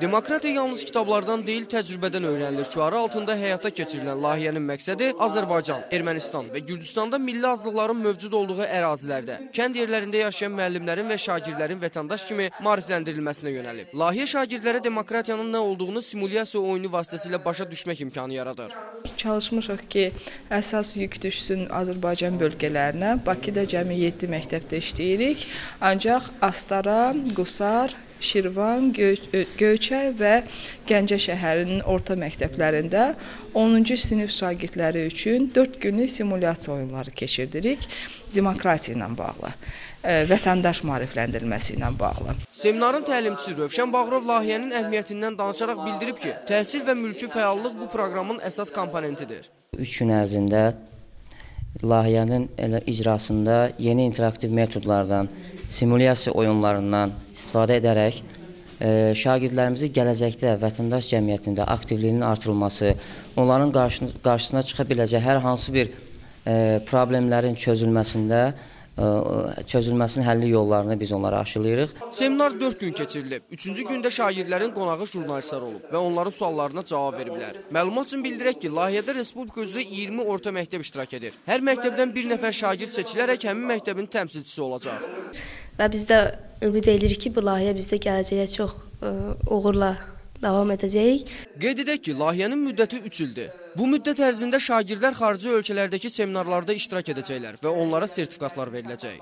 Demokratiya yalnız kitablardan deyil, təcrübədən öyrənilir şüarı altında həyata keçirilən layihənin məqsədi Azərbaycan, Ermənistan və Gürcüstanda milli azlıqların mövcud olduğu ərazilərdə kənd yerlərində yaşayan müəllimlərin və şagirdlərin vətəndaş kimi maarifləndirilməsinə yönəlib. Layihə şagirdlərə demokratiyanın nə olduğunu simulyasiya oyunu vasitəsilə başa düşmək imkanı yaradır. Çalışmışıq ki, əsas yük düşsün Azərbaycan bölgələrinə. Bakıda cəmi 7 məktəbdə işləyirik. Ancaq Astara, Qusar, Şirvan, Göy Göyçay və Gəncə şəhərinin orta məktəblərində 10-cu sinif şagirdləri üçün 4 günlük simulyasiya oyunları keçirdirik demokratiya ilə bağlı, ə, vətəndaş maarifləndirilməsi ilə bağlı. Seminarın təlimçisi Rövşən Bağırov layihənin əhəmiyyətindən danışaraq bildirib ki, təhsil və mülki fəallıq bu proqramın əsas komponentidir. 3 gün ərzində layihənin elə icrasında yeni interaktiv metodlardan, simulyasiya oyunlarından istifadə edərək e, şagirdlərimizi gələcəkdə vətəndaş cəmiyyətində aktivliyinin artırılması, onların qarşısına, çıxa biləcək hər hansı bir e, problemlərin çözülməsində çözülməsinin həlli yollarını biz onlara aşılayırıq. Seminar 4 gün keçirilib. 3-cü gündə şagirdlərin qonağı jurnalistlər olub və onların suallarına cavab veriblər. Məlumat üçün bildirək ki, layihədə respublika üzrə 20 orta məktəb iştirak edir. Hər məktəbdən bir nəfər şagird seçilərək həmin məktəbin təmsilçisi olacaq. Və biz də ümid edirik ki, bu layihə bizdə gələcəyə çox ə, uğurla davam edəcəyik. Qeyd edək ki, layihənin müddəti 3 ildir. Bu müddət ərzində şagirdlər xarici ölkələrdəki seminarlarda iştirak edəcəklər və onlara sertifikatlar veriləcək.